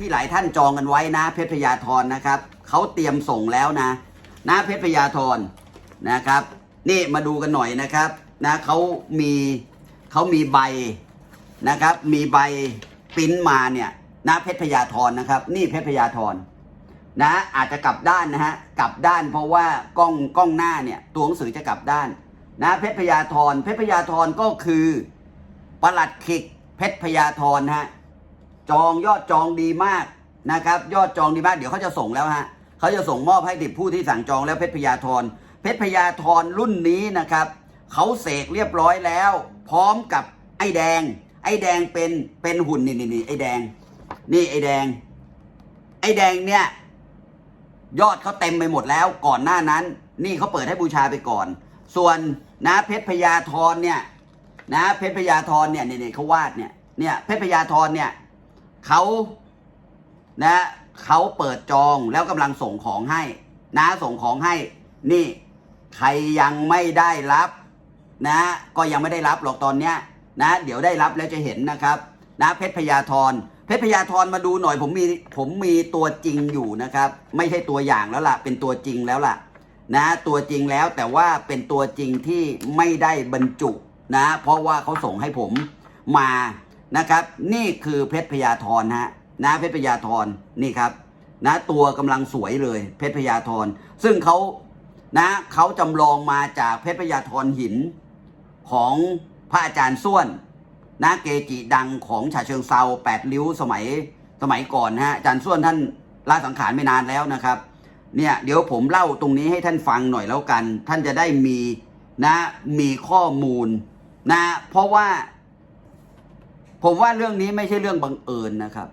ที่หลายท่านจองกันไว้นะ เพชรพยาธรนะครับเขาเตรียมส่งแล้วนะนะเพชรพยาธรนะครับ นี่มาดูกันหน่อยนะครับนะเขามีเขามีใบนะครับ มีใบปิ้นมาเนี่ยนะเพชรพยาธรนะครับ นี่เพชรพยาธรนะอาจจะกลับด้านนะฮะกลับด้านเพราะว่ากล้องกล้องหน้าเนี่ยตัวหนังสือจะกลับด้านนะเพชรพยาธรเพชรพยาธรก็คือประหลัดขิกเพชรพยาธรฮะ จองยอดจองดีมากนะครับ ยอดจองดีมากเดี๋ยวเขาจะส่งแล้วฮะเขาจะส่งมอบให้ดิบผู้ที่สั่งจองแล้วเพชรพยาธรเพชรพยาธรรุ่นนี้นะครับเขาเสกเรียบร้อยแล้ว พร้อมกับไอ้แดง ไอ้แดงเป็นเป็นหุ่นนี่นี่นี่ไอ้แดง นี่ไอ้แดง ไอ้แดงเนี่ย ยอดเขาเต็มไปหมดแล้วก่อนหน้านั้น นี่เขาเปิดให้บูชาไปก่อน ส่วนนะเพชรพยาธรเนี่ยนะเพชรพยาธรเนี่ยเนี่ยเขาวาดเนี่ยเนี่ยเพชรพยาธรเนี่ย เขานะเขาเปิดจองแล้วกำลังส่งของให้ นะส่งของให้ นี่ ใครยังไม่ได้รับ นะ ก็ยังไม่ได้รับหรอกตอนเนี้ย นะ เดี๋ยวได้รับแล้วจะเห็นนะครับ นะเพชรพยาธรเพชรพยาธรมาดูหน่อย ผมมีผมมีตัวจริงอยู่นะครับ ไม่ใช่ตัวอย่างแล้วล่ะ เป็นตัวจริงแล้วล่ะ นะ ตัวจริงแล้วแต่ว่าเป็นตัวจริงที่ไม่ได้บรรจุนะ เพราะว่าเขาส่งให้ผมมา นะครับ นี่คือเพชรพยาธรฮะนะเพชรพยาธรนี่ครับ นะตัวกำลังสวยเลยเพชรพยาธรซึ่งเขานะเขาจำลองมาจากเพชรพยาธรหินของพระอาจารย์ส้วนนะเกจิดังของฉะเชิงเซาแปดริ้วสมัยสมัยก่อนนะฮะอาจารย์ส้วนท่านลาสังขารไม่นานแล้วนะครับ เนี่ยเดี๋ยวผมเล่าตรงนี้ให้ท่านฟังหน่อยแล้วกัน ท่านจะได้มีนะมีข้อมูลนะเพราะว่า ผมว่าเรื่องนี้ไม่ใช่เรื่องบังเอิญนะครับ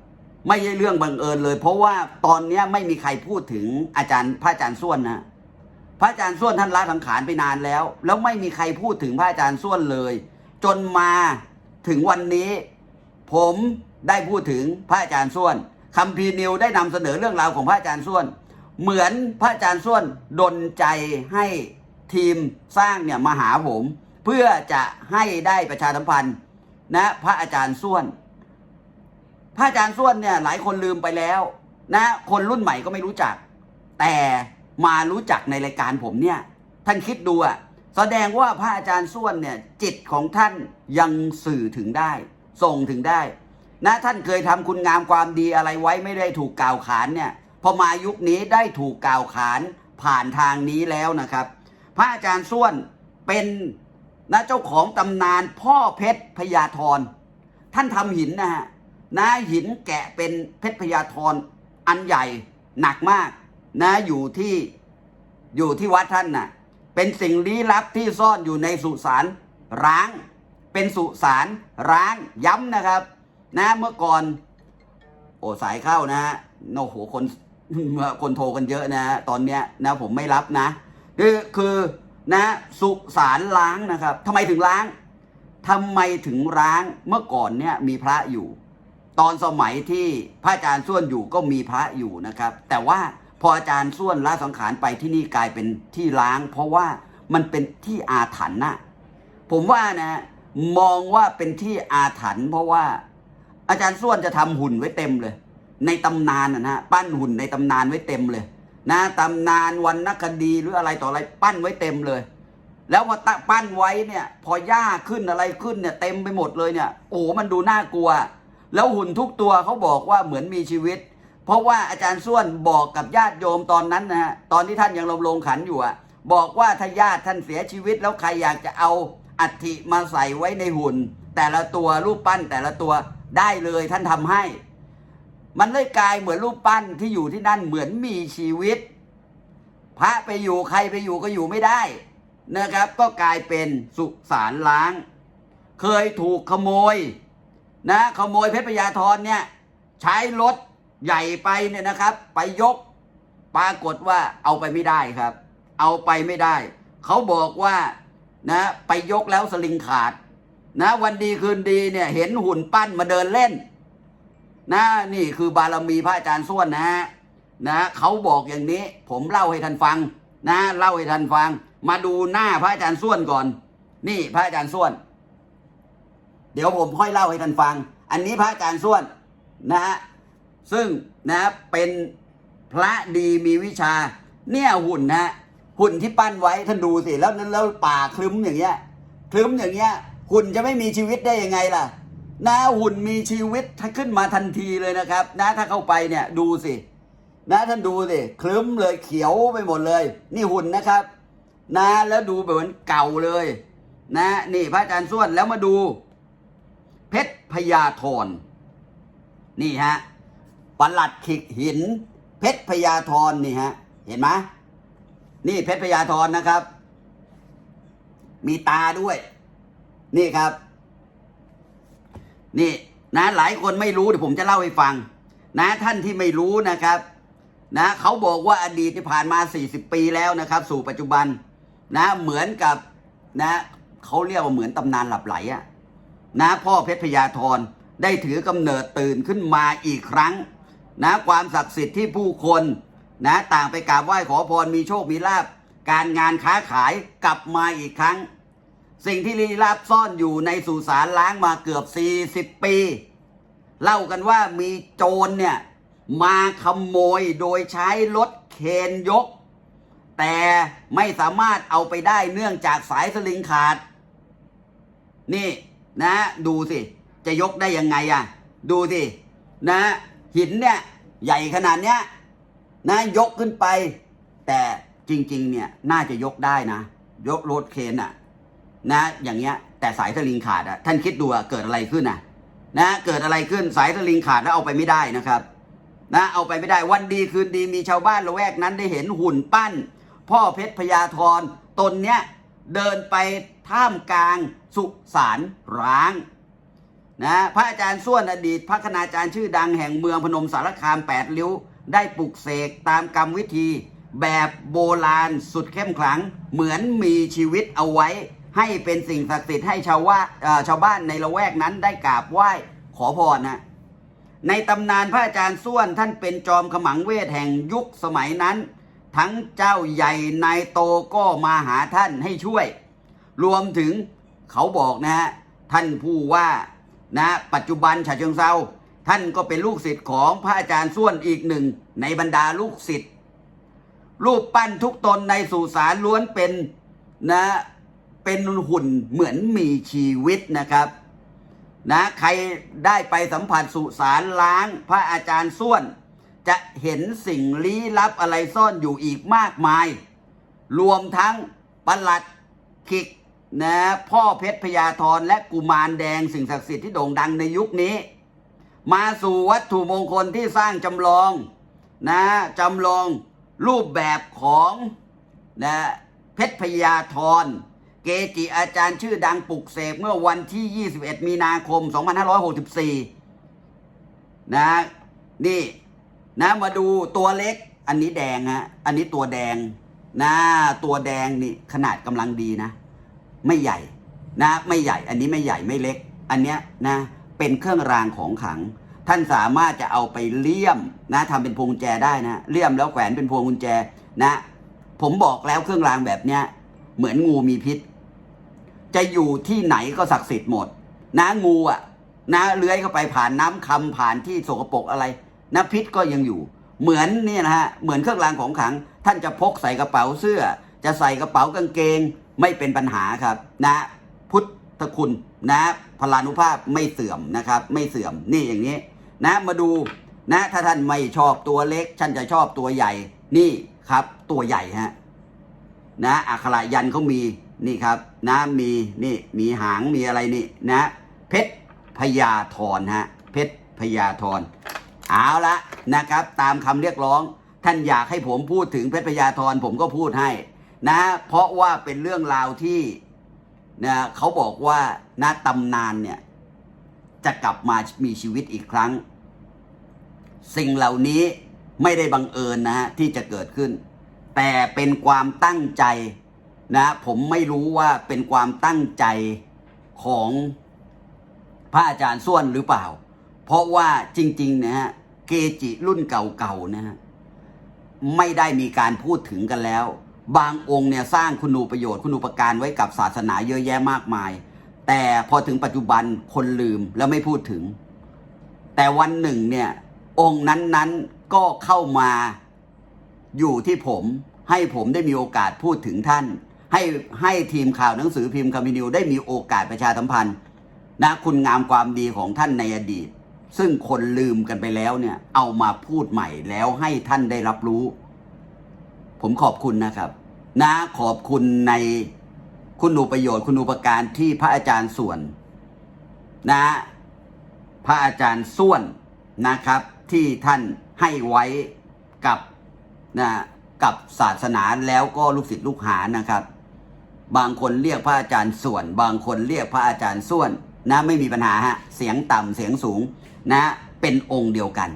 ไม่ใช่เรื่องบังเอิญเลย เพราะว่าตอนเนี้ยไม่มีใครพูดถึงอาจารย์พระอาจารย์ส้วนนะพระอาจารย์ส้วนท่านละสังขารไปนานแล้ว แล้วไม่มีใครพูดถึงพระอาจารย์ส้วนเลย จนมาถึงวันนี้ ผมได้พูดถึงพระอาจารย์ส้วนคัมภีร์นิวได้นำเสนอเรื่องราวของพระอาจารย์ส้วน เหมือนพระอาจารย์ส้วนดลใจให้ทีมสร้างเนี่ยมาหาผม เพื่อจะให้ได้ประชาสัมพันธ์ นะ พระอาจารย์ส้วน พระอาจารย์ส้วนเนี่ย หลายคนลืมไปแล้ว นะ คนรุ่นใหม่ก็ไม่รู้จัก แต่มารู้จักในรายการผมเนี่ย ท่านคิดดูอะแสดงว่าพระอาจารย์ส้วนเนี่ย จิตของท่านยังสื่อถึงได้ ส่งถึงได้ นะท่านเคยทำคุณงามความดีอะไรไว้ไม่ได้ถูกกล่าวขานเนี่ยพอมายุคนี้ได้ถูกกล่าวขานผ่านทางนี้แล้วนะครับ พระอาจารย์ส้วนเป็น นะเจ้าของตำนานพ่อเพชรพญาธรท่านทำหินนะฮะนะหินแกะเป็นเพชรพญาธรอันใหญ่หนักมากนะอยู่ที่อยู่ที่วัดท่านน่ะเป็นสิ่งลี้ลับที่ซ่อนอยู่ในสุสานร้าง เป็นสุสานร้างย้ำนะครับ นะเมื่อก่อน โอ้สายเข้านะฮะโอ้โหคนคนโทรกันเยอะนะฮะตอนเนี้ยนะผมไม่รับนะ คือคือ นะสุสานล้างนะครับทำไมถึงล้างทำไมถึงล้างเมื่อก่อนเนี่ยมีพระอยู่ ตอนสมัยที่พระอาจารย์ส้วนอยู่ก็มีพระอยู่นะครับ แต่ว่าพออาจารย์ส้วนละสังขารไปที่นี่กลายเป็นที่ล้าง เพราะว่ามันเป็นที่อาถรรพ์นะผมว่านะมองว่าเป็นที่อาถรรพ์เพราะว่า อาจารย์ส้วนจะทำหุ่นไว้เต็มเลย ในตำนานนะฮะปั้นหุ่นในตำนานไว้เต็มเลย นะตำนานวรรณคดีหรืออะไรต่ออะไรปั้นไว้เต็มเลย แล้วพอตะปั้นไว้เนี่ย พอหญ้าขึ้นอะไรขึ้นเนี่ยเต็มไปหมดเลยเนี่ย โอ้โหมันดูน่ากลัว แล้วหุ่นทุกตัวเขาบอกว่าเหมือนมีชีวิต เพราะว่าอาจารย์ส้วนบอกกับญาติโยมตอนนั้นนะฮะตอนที่ท่านยังลงลงขันอยู่อะบอกว่าถ้าญาติท่านเสียชีวิตแล้วใครอยากจะเอาอัฐิมาใส่ไว้ในหุ่น แต่ละตัวรูปปั้นแต่ละตัวได้เลยท่านทำให้ มันเลยกลายเหมือนรูปปั้นที่อยู่ที่นั่นเหมือนมีชีวิต พระไปอยู่ใครไปอยู่ก็อยู่ไม่ได้นะครับ ก็กลายเป็นสุสานล้าง เคยถูกขโมยนะขโมยเพชรพญาธรเนี่ยใช้รถใหญ่ไปเนี่ยนะครับ ไปยกปรากฏว่าเอาไปไม่ได้ครับ เอาไปไม่ได้ เขาบอกว่านะไปยกแล้วสลิงขาด นะวันดีคืนดีเนี่ยเห็นหุ่นปั้นมาเดินเล่น นะนี่คือบารมีพระอาจารย์ส้วนนะฮะนะเขาบอกอย่างนี้ ผมเล่าให้ท่านฟัง นะเล่าให้ท่านฟัง มาดูหน้าพระอาจารย์ส้วนก่อน นี่พระอาจารย์ส้วน เดี๋ยวผมค่อยเล่าให้ท่านฟัง อันนี้พระอาจารย์ส้วนนะฮะซึ่งนะเป็นพระดีมีวิชา เนี่ยหุ่นนะหุ่นที่ปั้นไว้ท่านดูสิแล้วนั้นแล้วป่าคลึ้มอย่างเงี้ยคลึ้มอย่างเงี้ยหุ่นจะไม่มีชีวิตได้ยังไงล่ะ นะหุ่นมีชีวิตขึ้นมาทันทีเลยนะครับ นะถ้าเข้าไปเนี่ยดูสิ นะท่านดูสิคลึ้มเลยเขียวไปหมดเลย นี่หุ่นนะครับ นะแล้วดูแบบเหมือนเก่าเลย นะ นี่พระอาจารย์ส้วนแล้วมาดู เพชรพญาธรนี่ฮะประหลัดขิกหิน เพชรพญาธรนี่ฮะ เห็นไหมนี่เพชรพญาธรนะครับ มีตาด้วย นี่ครับ นี่นะหลายคนไม่รู้เดี๋ยวผมจะเล่าให้ฟัง นะท่านที่ไม่รู้นะครับ นะเขาบอกว่าอดีตที่ผ่านมา 40 ปีแล้วนะครับ สู่ปัจจุบัน นะเหมือนกับนะเขาเรียกว่าเหมือนตำนานหลับไหลอะนะพ่อเพชรพญาธรได้ถือกำเนิดตื่นขึ้นมาอีกครั้ง นะความศักดิ์สิทธิ์ที่ผู้คน นะต่างไปกราบไหว้ขอพรมีโชคมีลาบการงานค้าขายกลับมาอีกครั้ง สิ่งที่ลี้ลับซ่อนอยู่ในสุสานล้างมาเกือบ 40 ปี เล่ากันว่ามีโจรเนี่ย มาขโมยโดยใช้รถเคนยก แต่ไม่สามารถเอาไปได้เนื่องจากสายสลิงขาด นี่นะดูสิ จะยกได้ยังไงอะดูสินะหินเนี่ย ใหญ่ขนาดเนี้ยนะยกขึ้นไป แต่จริง ๆ เนี่ย น่าจะยกได้นะ ยกรถเคนอะ นะอย่างเงี้ยแต่สายสลิงขาดอะท่านคิดดูอะเกิดอะไรขึ้นอะนะเกิดอะไรขึ้นสายสลิงขาดแล้วเอาไปไม่ได้นะครับนะเอาไปไม่ได้วันดีคืนดีมีชาวบ้านละแวกนั้นได้เห็นหุ่นปั้น พ่อเพชรพญาธรตนเนี้ยเดินไปท่ามกลางสุสานร้างนะพระอาจารย์ส้วนอดีต พระคณาจารย์ชื่อดังแห่งเมืองพนมสารคามแปดริ้ว ได้ปลุกเสกตามกรรมวิธี แบบโบราณสุดเข้มขลังเหมือนมีชีวิตเอาไว้ ให้เป็นสิ่งศักดิ์สิทธิ์ให้ชาวว่าชาวบ้านในละแวกนั้นได้กราบไหว้ขอพรนะในตำนานพระอาจารย์ส้วนท่านเป็นจอมขมังเวทแห่งยุคสมัยนั้น ทั้งเจ้าใหญ่นายโตก็มาหาท่านให้ช่วย รวมถึงเขาบอกนะฮะท่านผู้ว่านะปัจจุบันฉะเชิงเซาท่านก็เป็นลูกศิษย์ของพระอาจารย์ส้วนอีกหนึ่ง ในบรรดาลูกศิษย์รูปปั้นทุกตนในสุสานล้วนเป็นนะ เป็นหุ่นเหมือนมีชีวิตนะครับนะใครได้ไปสัมผัสสุสานล้างพระอาจารย์ส้วน จะเห็นสิ่งลี้ลับอะไรซ่อนอยู่อีกมากมาย รวมทั้งประหลัดขิกนะพ่อเพชรพญาธรและกุมารแดงสิ่งศักดิ์สิทธิ์ที่โด่งดังในยุคนี้ มาสู่วัตถุมงคลที่สร้างจำลองนะจำลองรูปแบบของนะเพชรพญาธร เกจิอาจารย์ชื่อดังปลุกเสกเมื่อวันที่ 21 มีนาคม 2564 นะ นี่ นะมาดูตัวเล็ก อันนี้แดงฮะ อันนี้ตัวแดง นะ ตัวแดงนี่ขนาดกำลังดีนะ ไม่ใหญ่ นะ ไม่ใหญ่ อันนี้ไม่ใหญ่ไม่เล็ก อันเนี้ยนะ เป็นเครื่องรางของขลัง ท่านสามารถจะเอาไปเลี่ยมนะทำเป็นพวงกุญแจได้นะ เลี่ยมแล้วแขวนเป็นพวงกุญแจ นะ ผมบอกแล้วเครื่องรางแบบเนี้ยเหมือนงูมีพิษ จะอยู่ที่ไหนก็ศักดิ์สิทธิ์หมด นะงูอะ นะเลื้อยเข้าไปผ่านน้ำคำผ่านที่สกปรกอะไรนะพิษก็ยังอยู่ เหมือนเนี่ยนะฮะเหมือนเครื่องรางของขลัง ท่านจะพกใส่กระเป๋าเสื้อ จะใส่กระเป๋ากางเกงไม่เป็นปัญหาครับ นะ พุทธคุณนะพลานุภาพไม่เสื่อมนะครับ ไม่เสื่อมนี่อย่างนี้ นะมาดูนะถ้าท่านไม่ชอบตัวเล็กท่านจะชอบตัวใหญ่นี่ครับ ตัวใหญ่ฮะนะอักขระยันเขามี นี่ครับนะมีนี่มีหางมีอะไรนี่นะเพชรพญาธรฮะเพชรพญาธรเอาละนะครับ ตามคำเรียกร้อง ท่านอยากให้ผมพูดถึงเพชรพญาธรผมก็พูดให้ นะ เพราะว่าเป็นเรื่องราวที่นะเขาบอกว่านะตำนานเนี่ยจะกลับมามีชีวิตอีกครั้ง สิ่งเหล่านี้ไม่ได้บังเอิญนะฮะที่จะเกิดขึ้น แต่เป็นความตั้งใจ นะผมไม่รู้ว่าเป็นความตั้งใจของพระอาจารย์ส้วนหรือเปล่า เพราะว่าจริงๆนะฮะเกจิรุ่นเก่าๆนะฮะไม่ได้มีการพูดถึงกันแล้ว บางองค์เนี่ยสร้างคุณูประโยชน์คุณูปการไว้กับศาสนาเยอะแยะมากมาย แต่พอถึงปัจจุบันคนลืมแล้วไม่พูดถึง แต่วันหนึ่งเนี่ยองค์นั้นๆก็เข้ามาอยู่ที่ผมให้ผมได้มีโอกาสพูดถึงท่าน ให้ให้ทีมข่าวหนังสือพิมพ์คามินิวได้มีโอกาสประชาสัมพันธ์นะคุณงามความดีของท่านในอดีต ซึ่งคนลืมกันไปแล้วเนี่ย เอามาพูดใหม่แล้วให้ท่านได้รับรู้ ผมขอบคุณนะครับ นะขอบคุณในคุณูประโยชน์คุณูปการที่พระอาจารย์ส่วน นะ พระอาจารย์ส่วนนะครับ ที่ท่านให้ไว้กับนะกับศาสนาแล้วก็ลูกศิษย์ลูกหานะครับ บางคนเรียกพระอาจารย์ส่วน บางคนเรียกพระอาจารย์ส่วนนะไม่มีปัญหาฮะเสียงต่ำเสียงสูงนะเป็นองค์เดียวกัน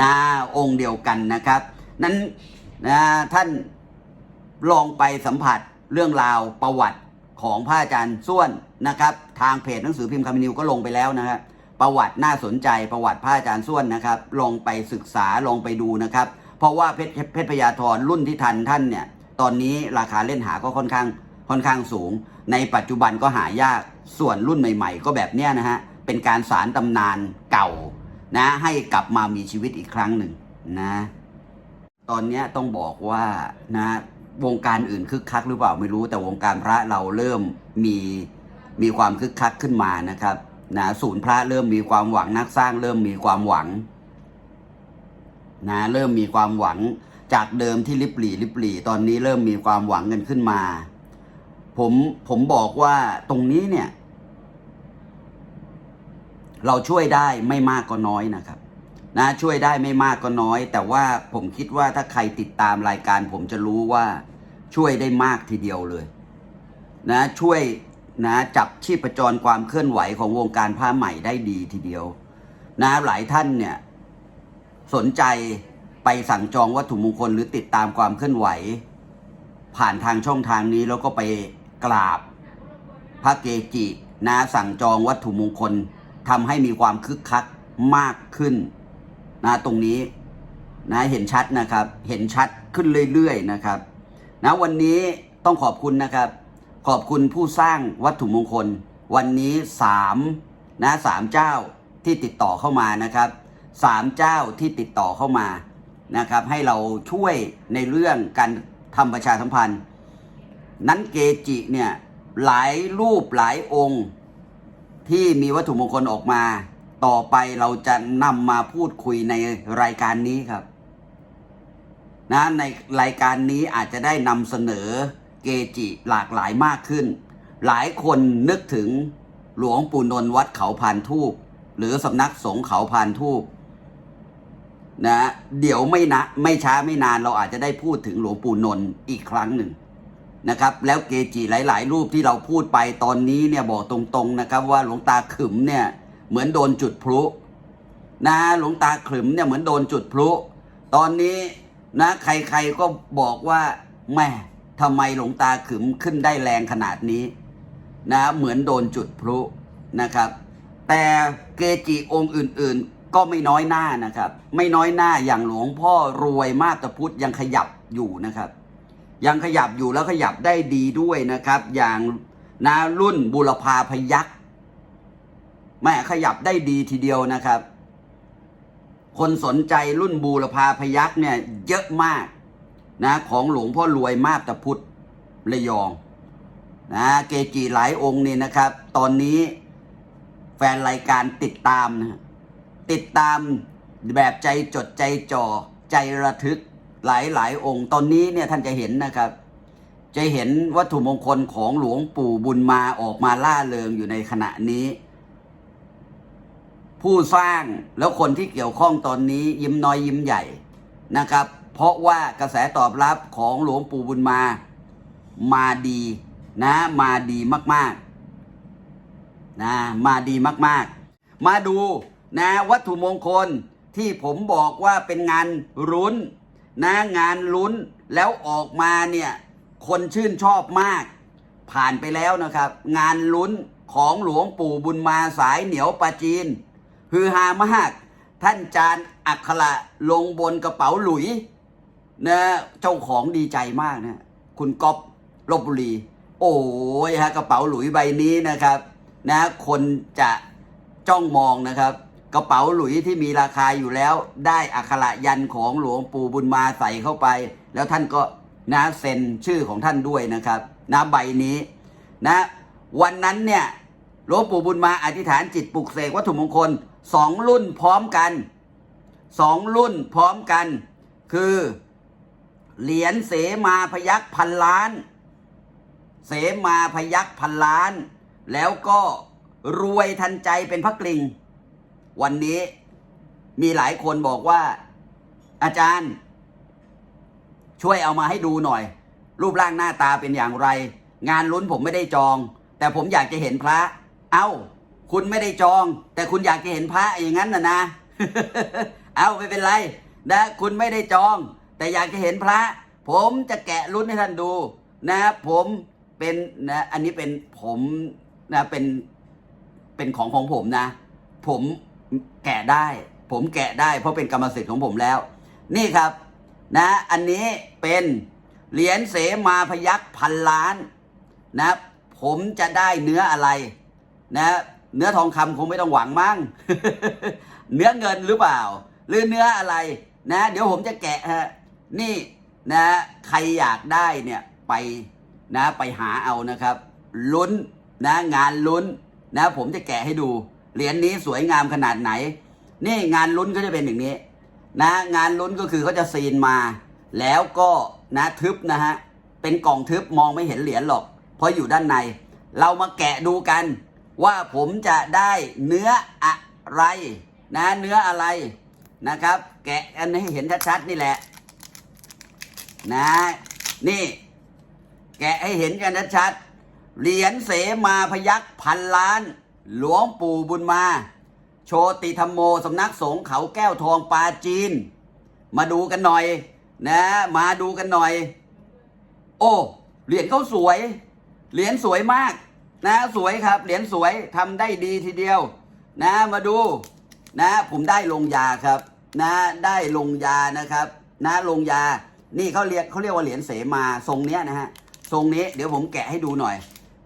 นะองค์เดียวกันนะครับนั้นนะท่านลองไปสัมผัสเรื่องราวประวัติของพระอาจารย์ส่วนนะครับ ทางเพจหนังสือพิมพ์คำนิวก็ลงไปแล้วนะครับประวัติน่าสนใจประวัติพระอาจารย์ส่วนนะครับ ลองไปศึกษาลองไปดูนะครับ เพราะว่าเพชรเพชรพยาธรรุ่นที่ทันท่านเนี่ยตอนนี้ราคาเล่นหาก็ค่อนข้าง ค่อนข้างสูง ในปัจจุบันก็หายากส่วนรุ่นใหม่ ๆ ก็แบบเนี้ยนะฮะเป็นการสารตำนานเก่านะให้กลับมามีชีวิตอีกครั้งหนึ่งนะตอนนี้ต้องบอกว่านะวงการอื่นคึกคักหรือเปล่าไม่รู้ แต่วงการพระเราเริ่มมีมีความคึกคักขึ้นมานะครับนะศูนย์พระเริ่มมีความหวังนักสร้าง เริ่มมีความหวังนะเริ่มมีความหวังจากเดิมที่ลิบหลีลิบหลีตอนนี้เริ่มมีความหวังกันขึ้นมา ผมผมบอกว่าตรงนี้เนี่ย เราช่วยได้ไม่มากก็น้อยนะครับนะช่วยได้ไม่มากก็น้อย แต่ว่าผมคิดว่าถ้าใครติดตามรายการ ผมจะรู้ว่าช่วยได้มากทีเดียวเลย นะช่วยนะจับชีพจรความเคลื่อนไหวของวงการผ้าใหม่ได้ดีทีเดียว นะหลายท่านเนี่ย สนใจไปสั่งจองวัตถุมงคลหรือติดตามความเคลื่อนไหว ผ่านทางช่องทางนี้แล้วก็ไป กราบ พระเกจินะสั่งจองวัตถุมงคลทำให้มีความคึกคักมากขึ้นนะตรงนี้นะเห็นชัดนะครับ เห็นชัดขึ้นเรื่อยๆนะครับนะวันนี้ต้องขอบคุณนะครับ ขอบคุณผู้สร้างวัตถุมงคล วันนี้สามนะสามเจ้าที่ติดต่อเข้ามานะครับสามเจ้าที่ติดต่อเข้ามานะครับ ให้เราช่วยในเรื่องการทำประชาสัมพันธ์ นั้นเกจิเนี่ยหลายรูปหลายองค์ที่มีวัตถุมงคลออกมา ต่อไปเราจะนำมาพูดคุยในรายการนี้ครับนะในรายการนี้อาจจะได้นำเสนอเกจิหลากหลายมากขึ้น หลายคนนึกถึงหลวงปู่นนท์วัดเขาพานทูบหรือสำนักสงฆ์เขาพานทูบนะเดี๋ยวไม่นะไม่ช้าไม่นานเราอาจจะได้พูดถึงหลวงปู่นนท์อีกครั้งหนึ่ง นะครับแล้วเกจิหลาย ๆ รูปที่เราพูดไปตอนนี้เนี่ยบอกตรงๆนะครับว่าหลวงตาขึมเนี่ยเหมือนโดนจุดพลุนะหลวงตาขึมเนี่ยเหมือนโดนจุดพลุตอนนี้นะใครๆก็บอกว่าแม่ทำไมหลวงตาขึมขึ้นได้แรงขนาดนี้นะเหมือนโดนจุดพลุนะครับ แต่เกจิองค์อื่นๆ ก็ไม่น้อยหน้านะครับ ไม่น้อยหน้าอย่างหลวงพ่อรวยมาตรพุทธยังขยับอยู่นะครับ ยังขยับอยู่แล้วขยับได้ดีด้วยนะครับ อย่างนะรุ่นบุรพาพยักษ์แม่ขยับได้ดีทีเดียวนะครับ คนสนใจรุ่นบูรพาพยักษ์เนี่ยเยอะมากนะของหลวงพ่อรวยมาตรพุทธระยองนะเกจิหลายองค์นี่นะครับ ตอนนี้แฟนรายการติดตามนะติดตามแบบใจจดใจจ่อใจระทึก หลายหลายองค์ ตอนนี้เนี่ยท่านจะเห็นนะครับ จะเห็นวัตถุมงคลของหลวงปู่บุญมาออกมาล่าเริงอยู่ในขณะนี้ ผู้สร้างแล้วคนที่เกี่ยวข้องตอนนี้ยิ้มน้อยยิ้มใหญ่นะครับ เพราะว่ากระแสตอบรับของหลวงปู่บุญมามาดีนะมาดีมากๆนะมาดีมากๆ มาดูนะวัตถุมงคลที่ผมบอกว่าเป็นงานลุ้น นะงานลุ้นแล้วออกมาเนี่ยคนชื่นชอบมาก ผ่านไปแล้วนะครับ งานลุ้นของหลวงปู่บุญมาสายเหนียวปาจีน ฮือฮามากท่านจานอักขระลงบนกระเป๋าหลุยนะเจ้าของดีใจมากนะคุณก๊อฟลบบุรี โอ้ยฮะกระเป๋าหลุยใบนี้นะครับ นะคนจะจ้องมองนะครับ กระเป๋าหลุยที่มีราคาอยู่แล้ว ได้อักขระยันของหลวงปู่บุญมาใส่เข้าไป แล้วท่านก็นะเซ็นชื่อของท่านด้วยนะครับนะใบนี้นะวันนั้นเนี่ยหลวงปู่บุญมาอธิษฐานจิตปลุกเสกวัตถุมงคลสองรุ่นพร้อมกันสองรุ่นพร้อมกัน คือเหรียญเสมาพยักพันล้าน เสมาพยักพันล้าน แล้วก็รวยทันใจเป็นพักลิง วันนี้มีหลายคนบอกว่า อาจารย์ ช่วยเอามาให้ดูหน่อย รูปร่างหน้าตาเป็นอย่างไร งานลุ้นผมไม่ได้จอง แต่ผมอยากจะเห็นพระ เอ้า คุณไม่ได้จอง แต่คุณอยากจะเห็นพระอย่างนั้นนะนะ เอาไม่เป็นไรนะคุณไม่ได้จอง แต่อยากจะเห็นพระ ผมจะแกะลุ้นให้ท่านดู นะผมเป็นนะอันนี้เป็นผมนะเป็นเป็นของของผมนะ ผม แกะได้ ผมแกะได้เพราะเป็นกรรมสิทธิ์ของผมแล้ว นี่ครับนะอันนี้เป็นเหรียญเสมาพยักพันล้านนะผมจะได้เนื้ออะไรนะเนื้อทองคำคงไม่ต้องหวังมั้งเนื้อเงินหรือเปล่า หรือเนื้ออะไรนะ เดี๋ยวผมจะแกะฮะนี่นะใครอยากได้เนี่ยไปนะไปหาเอานะครับ ลุ้นนะงานลุ้นนะผมจะแกะให้ดู เหรียญนี้สวยงามขนาดไหน นี่งานลุ้นก็จะเป็นอย่างนี้ นะงานลุ้นก็คือเขาจะซีนมา แล้วก็นะทึบนะฮะเป็นกล่องทึบมองไม่เห็นเหรียญหรอก เพราะอยู่ด้านใน เรามาแกะดูกัน ว่าผมจะได้เนื้ออะไร นะเนื้ออะไรนะครับ แกะกันให้เห็นชัดๆนี่แหละ นะ นี่ แกะให้เห็นกันชัดๆเหรียญเสมาพยักพันล้าน หลวงปู่บุญมา โชติธรรมโมสำนักสงฆ์เขาแก้วทองปาจีน มาดูกันหน่อยนะ มาดูกันหน่อย โอ้เหรียญเขาสวย เหรียญสวยมากนะสวยครับ เหรียญสวยทำได้ดีทีเดียว นะมาดูนะ ผมได้ลงยาครับนะได้ลงยานะครับ นะลงยา นี่เขาเรียกเขาเรียกว่าเหรียญเสมาทรงเนี้ยนะฮะทรงนี้เดี๋ยวผมแกะให้ดูหน่อย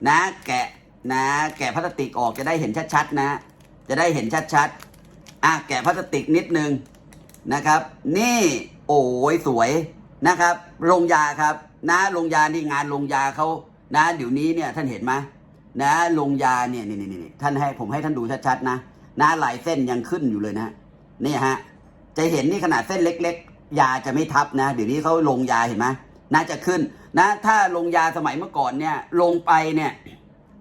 นะ แกะ นะ แกะพลาสติกออกจะได้เห็นชัดๆนะ จะได้เห็นชัดๆอะแกะพลาสติกนิดนึงนะครับ นี่โอ้ยสวยนะครับลงยาครับนะลงยานี่งานลงยาเขานะเดี๋ยวนี้เนี่ยท่านเห็นไหมนะลงยาเนี่ยนี่นี่นี่ท่านให้ผมให้ท่านดูชัดๆนะนะลายเส้นยังขึ้นอยู่เลยนะนี่ฮะจะเห็นนี่ขนาดเส้นเล็ก ๆ ยาจะไม่ทับนะ เดี๋ยวนี้เขาลงยาเห็นไหมน่าจะขึ้นนะ ถ้าลงยาสมัยเมื่อก่อนเนี่ยลงไปเนี่ย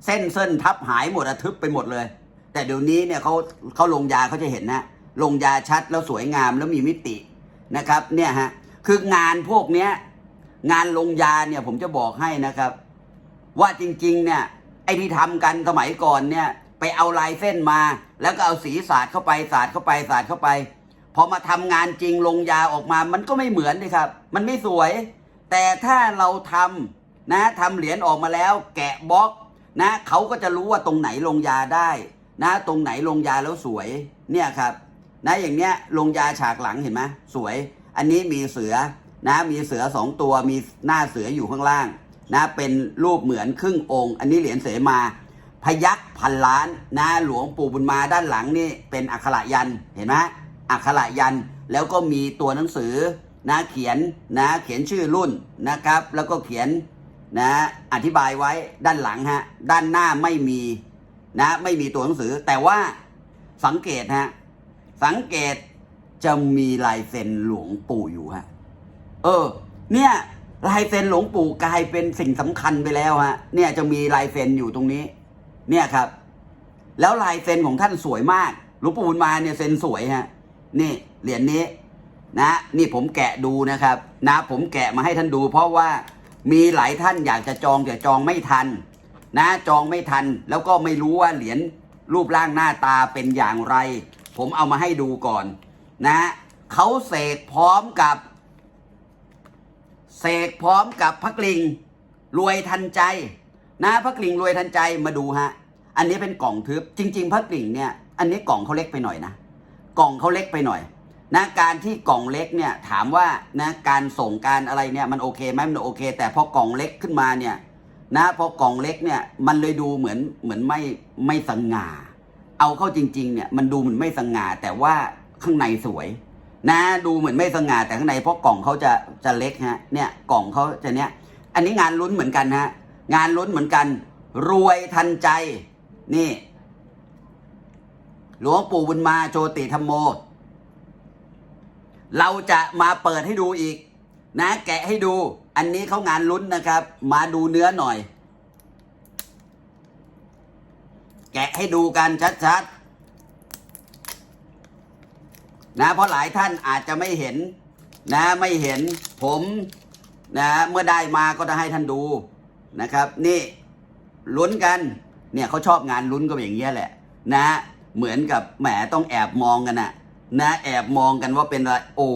เส้นเส้นทับหายหมดอะทึบไปหมดเลย แต่เดี๋ยวนี้เนี่ยเขาเขาลงยาเขาจะเห็นนะ ลงยาชัดแล้วสวยงามแล้วมีมิตินะครับเนี่ยฮะคืองานพวกเนี้ยงานลงยาเนี่ยผมจะบอกให้นะครับ ว่าจริงๆเนี่ยไอ้ที่ทำกันสมัยก่อนเนี่ยไปเอาลายเส้นมา แล้วก็เอาสีสาดเข้าไปสาดเข้าไปสาดเข้าไปพอมาทำงานจริงลงยาออกมา มันก็ไม่เหมือนเลยครับ มันไม่สวย แต่ถ้าเราทำนะทำเหรียญออกมาแล้ว แกะบล็อก นะเขาก็จะรู้ว่าตรงไหนลงยาได้นะตรงไหนลงยาแล้วสวยเนี่ยครับนะอย่างเนี้ยลงยาฉากหลังเห็นไหมสวย อันนี้มีเสือนะมีเสือสองตัวมีหน้าเสืออยู่ข้างล่างนะเป็นรูปเหมือนครึ่งองค์ อันนี้เหรียญเสมา พยักพันล้านนะหลวงปู่บุญมาด้านหลังนี่เป็นอักขระยันเห็นไหมอักขระยันแล้วก็มีตัวหนังสือนะเขียนนะเขียนชื่อรุ่นนะครับ แล้วก็เขียน นะอธิบายไว้ด้านหลังฮะด้านหน้าไม่มีนะไม่มีตัวหนังสือ แต่ว่าสังเกตฮะสังเกตจะมีลายเซ็นหลวงปู่อยู่ฮะเออ เนี่ยลายเซ็นหลวงปู่กลายเป็นสิ่งสำคัญไปแล้วฮะเนี่ยจะมีลายเซ็นอยู่ตรงนี้ เนี่ยครับ แล้วลายเซ็นของท่านสวยมากหลวงปู่บุญมาเนี่ยเซ็นสวยฮะนี่เหรียญนี้นะ นี่ผมแกะดูนะครับ นะ ผมแกะมาให้ท่านดู เพราะว่า มีหลายท่านอยากจะจองแต่จองไม่ทัน นะจองไม่ทัน แล้วก็ไม่รู้ว่าเหรียญรูปร่างหน้าตาเป็นอย่างไร ผมเอามาให้ดูก่อน นะเขาเสกพร้อมกับ เสกพร้อมกับพระกลิงรวยทันใจ นะพระกลิงรวยทันใจมาดูฮะ อันนี้เป็นกล่องทึบจริง ๆ พระกลิงเนี่ย อันนี้กล่องเขาเล็กไปหน่อยนะกล่องเขาเล็กไปหน่อย นะการที่กล่องเล็กเนี่ยถามว่านะการส่งการอะไรเนี่ยมันโอเคไหมมันโอเค แต่พอกล่องเล็กขึ้นมาเนี่ยนะพอกล่องเล็กเนี่ยมันเลยดูเหมือนเหมือนไม่ไม่สง่า เอาเข้าจริงๆเนี่ยมันดูเหมือนไม่สง่าแต่ว่าข้างในสวย นะดูเหมือนไม่สง่าแต่ข้างในเพราะกล่องเขาจะจะเล็กฮะเนี่ยกล่องเขาจะเนี้ยอันนี้งานลุ้นเหมือนกันฮะงานลุ้นเหมือนกัน รวยทันใจนี่ หลวงปู่บุญมาโจติธรรมโม เราจะมาเปิดให้ดูอีก นะ แกะให้ดู อันนี้เขางานลุ้นนะครับ มาดูเนื้อหน่อย แกะให้ดูกันชัดๆนะเพราะหลายท่านอาจจะไม่เห็น นะไม่เห็นผมนะเมื่อได้มาก็จะให้ท่านดูนะครับ นี่ลุ้นกัน เนี่ยเขาชอบงานลุ้นก็อย่างเงี้ยแหละ นะ เหมือนกับแหมต้องแอบมองกันนะ นะแอบมองกันว่าเป็นอะไรโอ้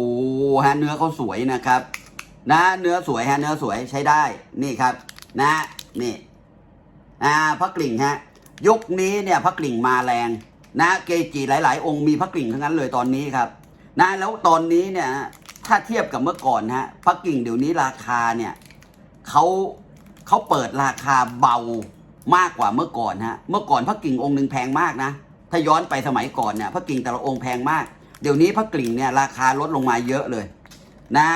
ฮะเนื้อเขาสวยนะครับ นะเนื้อสวยฮะเนื้อสวยใช้ได้นี่ครับ นะนี่อ่าพระกลิ่งฮะยุคนี้เนี่ยพระกลิ่งมาแรง นะเกจิหลาย ๆ องค์มีพระกลิ่งทั้งนั้นเลยตอนนี้ครับ นะแล้วตอนนี้เนี่ยถ้าเทียบกับเมื่อก่อนฮะพระกลิ่งเดี๋ยวนี้ราคาเนี่ยเขาเขาเปิดราคาเบามากกว่าเมื่อก่อนฮะเมื่อก่อนพระกลิ่งองค์หนึ่งแพงมากนะถ้าย้อนไปสมัยก่อนเนี่ยพระกลิ่งแต่ละองค์แพงมาก เดี๋ยวนี้พระกลิ่งเนี่ยราคาลดลงมาเยอะเลย นะ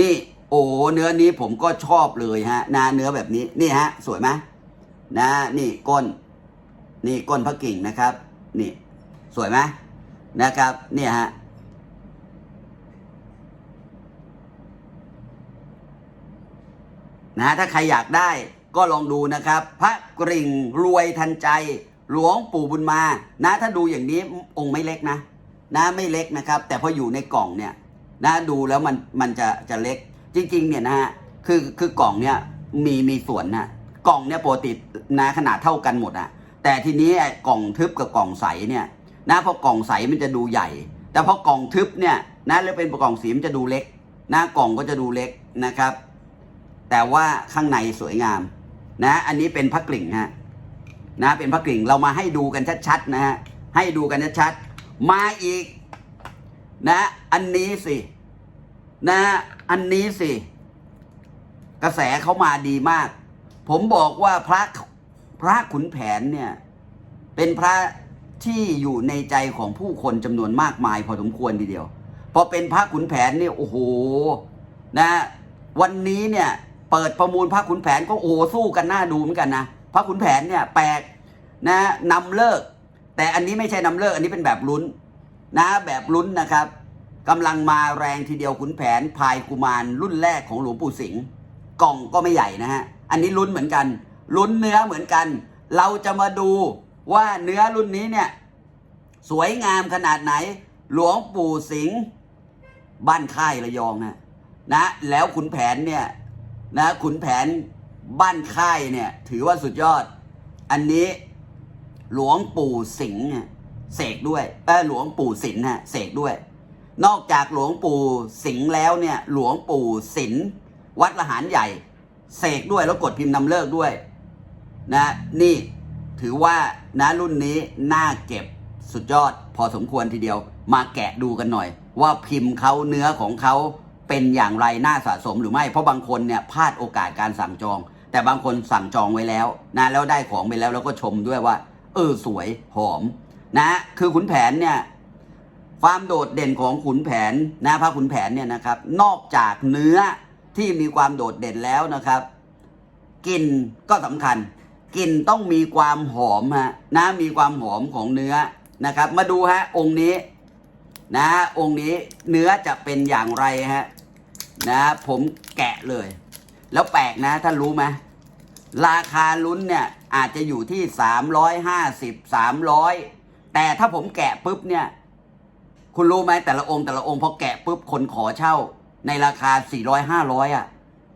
นี่โอ้เนื้อนี้ผมก็ชอบเลยฮะนะเนื้อแบบนี้นี่ฮะ สวยไหมนะนี่ก้น นี่ก้นพระกิ่งนะครับ นี่ สวยไหมนะครับ เนี่ยฮะนะถ้าใครอยากได้ก็ลองดูนะครับ พระกริ่งรวยทันใจ หลวงปู่บุญมา นะ ถ้าดูอย่างนี้องค์ไม่เล็กนะ นะไม่เล็กนะครับ แต่พออยู่ในกล่องเนี่ยนะดูแล้วมันมันจะจะเล็กจริงๆเนี่ยนะฮะคือคือกล่องเนี่ยมีมีส่วนนะกล่องเนี่ยปกตินะขนาดเท่ากันหมดอะแต่ทีนี้กล่องทึบกับกล่องใสเนี่ยนะพอกล่องใสมันจะดูใหญ่ แต่พอกล่องทึบเนี่ยนะแล้วเป็นกล่องสีมันจะดูเล็กนะกล่องก็จะดูเล็กนะครับ แต่ว่าข้างในสวยงาม นะ อันนี้เป็นพระกลิ่งฮะนะเป็นพระกลิ่งเรามาให้ดูกันชัดๆนะฮะให้ดูกันชัดๆ มาอีก นะ อันนี้สิ นะ อันนี้สิ กระแสเขามาดีมาก ผมบอกว่าพระพระขุนแผนเนี่ย เป็นพระที่อยู่ในใจของผู้คนจำนวนมากมายพอสมควรทีเดียวพอเป็นพระขุนแผนเนี่ยโอ้โหนะวันนี้เนี่ย เปิดประมูลพระขุนแผนก็โอ้สู้กันหน้าดูเหมือนกันนะพระขุนแผนเนี่ยแปลกนะนำเลิก แต่อันนี้ไม่ใช่นำเลิกอันนี้เป็นแบบลุ้นนะแบบลุ้นนะครับกำลังมาแรงทีเดียวขุนแผนพายกุมารรุ่นแรกของหลวงปู่สิงห์กล่องก็ไม่ใหญ่นะฮะอันนี้ลุ้นเหมือนกันลุ้นเนื้อเหมือนกัน เราจะมาดูว่าเนื้อรุ่นนี้เนี่ยสวยงามขนาดไหน หลวงปู่สิงห์บ้านค่ายระยองนะนะแล้วขุนแผนเนี่ยนะขุนแผนบ้านค่ายเนี่ยถือว่าสุดยอด อันนี้ หลวงปู่สิงห์เสกด้วยเออหลวงปู่สินฮะเสกด้วย นอกจากหลวงปู่สิงห์แล้วเนี่ย หลวงปู่สินวัดละหารใหญ่ เสกด้วยแล้วกดพิมพ์นำเลิกด้วย นะ นี่ถือว่านะรุ่นนี้น่าเก็บสุดยอดพอสมควรทีเดียว มาแกะดูกันหน่อย ว่าพิมพ์เขาเนื้อของเขาเป็นอย่างไรน่าสะสมหรือไม่เพราะบางคนเนี่ยพลาดโอกาสการสั่งจอง แต่บางคนสั่งจองไว้แล้วนะแล้วได้ของไปแล้วแล้วก็ชมด้วยว่า เออสวยหอมนะคือขุนแผนเนี่ยความโดดเด่นของขุนแผนนะพระขุนแผนเนี่ยนะครับ นอกจากเนื้อที่มีความโดดเด่นแล้วนะครับกลิ่นก็สำคัญกลิ่นต้องมีความหอมฮะนะมีความหอมของเนื้อนะครับ มาดูฮะองค์นี้นะองค์นี้เนื้อจะเป็นอย่างไรฮะนะผมแกะเลย แล้วแปลกนะท่านรู้ไหมราคาลุ้นเนี่ย อาจจะอยู่ที่สามร้อยห้าสิบสามร้อยแต่ถ้าผมแกะปุ๊บเนี่ย คุณรู้ไหมแต่ละองค์แต่ละองค์พอแกะปุ๊บคนขอเช่าในราคา 400 500อะ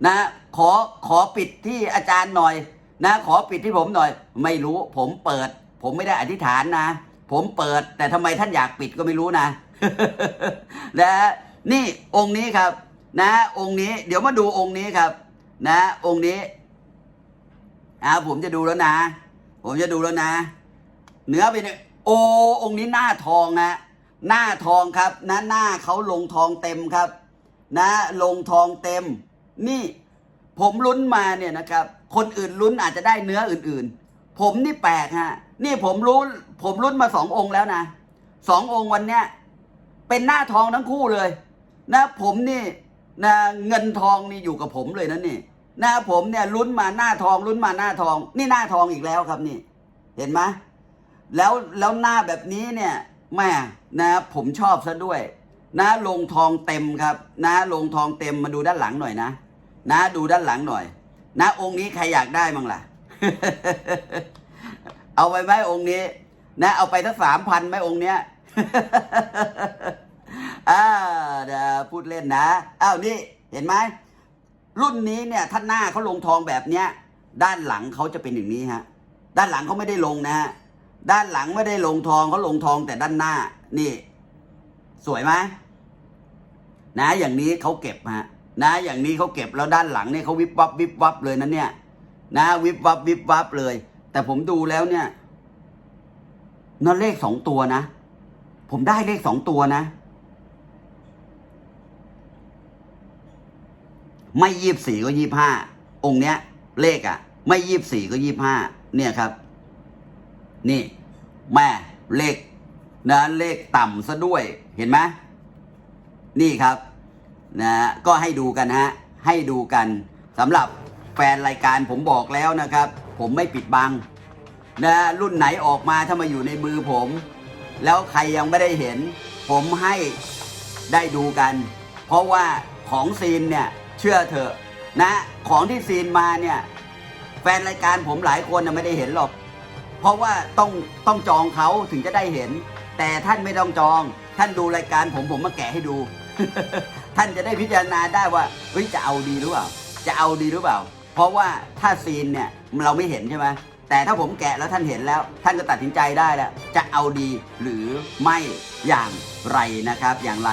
นะขอขอปิดที่อาจารย์หน่อยนะขอปิดที่ผมหน่อย ไม่รู้ผมเปิด ผมไม่ได้อธิษฐานนะ ผมเปิดแต่ทำไมท่านอยากปิดก็ไม่รู้นะนะนี่องค์นี้ครับ นะ องค์นี้เดี๋ยวมาดูองค์นี้ครับ นะ องค์นี้ อ่าผมจะดูแล้วนะ ผมจะดูแล้วนะ เนื้อเป็นโอองค์นี้หน้าทองนะหน้าทองครับนะหน้าเขาลงทองเต็มครับ นะ ลงทองเต็ม นี่ ผมลุ้นมาเนี่ยนะครับ คนอื่นลุ้นอาจจะได้เนื้ออื่นๆ ผมนี่แปลกฮะนี่ผมรู้ผมรุ่นมาสององค์แล้วนะสององค์วันเนี้ยเป็นหน้าทองทั้งคู่เลย นะ ผมนี่นะเงินทองนี่อยู่กับผมเลยนะนี่ นะผมเนี่ยลุ้นมาหน้าทองลุ้นมาหน้าทอง นี่หน้าทองอีกแล้วครับนี่ เห็นไหมแล้วแล้วหน้าแบบนี้เนี่ยแม่นะผมชอบซะด้วย นะลงทองเต็มครับ นะลงทองเต็มมาดูด้านหลังหน่อยนะ นะดูด้านหลังหน่อย นะองค์นี้ใครอยากได้มั้งล่ะ เอาไปไหมองค์นี้ นะ เอาไปทั้งสามพันไหมองค์เนี้ยอ่าเดี๋ยวพูดเล่นนะอ้าวนี่เห็นไหม รุ่นนี้เนี่ยถ้าหน้าเขาลงทองแบบเนี้ย ด้านหลังเขาจะเป็นอย่างนี้ฮะ ด้านหลังเขาไม่ได้ลงนะฮะ ด้านหลังไม่ได้ลงทองเขาลงทองแต่ด้านหน้า นี่ สวยไหมนะ อย่างนี้เขาเก็บฮะ นะ อย่างนี้เขาเก็บแล้วด้านหลังเนี่ยเขาวิบวับวิบวับเลยนะเนี่ย นะ วิบวับวิบวับเลย แต่ผมดูแล้วเนี่ยนั่นเลขสองตัวนะ ผมได้เลขสองตัวนะ ไม่ยี่บสี่ก็ยี่ห้าองค์เนี้ย เลขอะ่ะ ไม่ยี่บสี่ก็ยี่ห้าเนี่ยครับ นี่ แม่เลขนะเลขต่ำซะด้วยเห็นไหมนี่ครับนะก็ให้ดูกันฮะให้ดูกันสำหรับแฟนรายการผมบอกแล้วนะครับ ผมไม่ปิดบังนะรุ่นไหนออกมาถ้ามาอยู่ในมือผม แล้วใครยังไม่ได้เห็น ผมให้ได้ดูกัน เพราะว่าของซีนเนี่ย เชื่อเถอะนะ ของที่ซีนมาเนี่ย แฟนรายการผมหลายคนน่ะไม่ได้เห็นหรอก เพราะว่าต้องต้องจองเขาถึงจะได้เห็น แต่ท่านไม่ต้องจอง ท่านดูรายการผมผมมาแกะให้ดู ท่านจะได้พิจารณาได้ว่าเฮ้ยจะเอาดีหรือเปล่า จะเอาดีหรือเปล่า เพราะว่าถ้าซีนเนี่ยเราไม่เห็นใช่ไหมแต่ถ้าผมแกะแล้วท่านเห็นแล้ว ท่านก็ตัดสินใจได้แล้ว จะเอาดีหรือไม่อย่างไรนะครับอย่างไร